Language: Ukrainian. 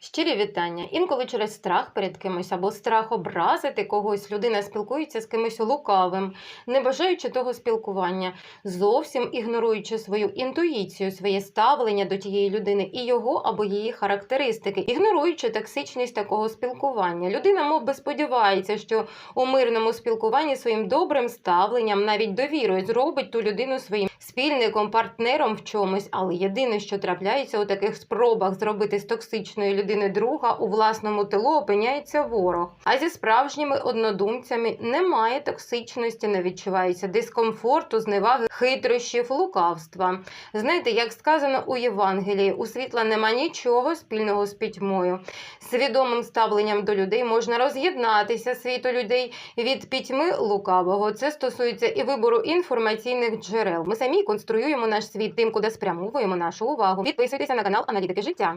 Щирі вітання. Інколи через страх перед кимось або страх образити когось людина спілкується з кимось лукавим, не бажаючи того спілкування, зовсім ігноруючи свою інтуїцію, своє ставлення до тієї людини і його або її характеристики, ігноруючи токсичність такого спілкування. Людина мов би, сподівається, що у мирному спілкуванні своїм добрим ставленням, навіть довірою, зробить ту людину своїм спільником, партнером в чомусь, але єдине, що трапляється у таких спробах зробити з токсичної людини друга у власному тилу опиняється ворог. А зі справжніми однодумцями немає токсичності, не відчувається дискомфорту, зневаги, хитрощів, лукавства. Знаєте, як сказано у Євангелії, у світла нема нічого спільного з пітьмою. Свідомим ставленням до людей можна роз'єднатися світу людей від пітьми лукавого. Це стосується і вибору інформаційних джерел. Ми самі конструюємо наш світ тим, куди спрямовуємо нашу увагу. Підписуйтеся на канал Аналітики життя.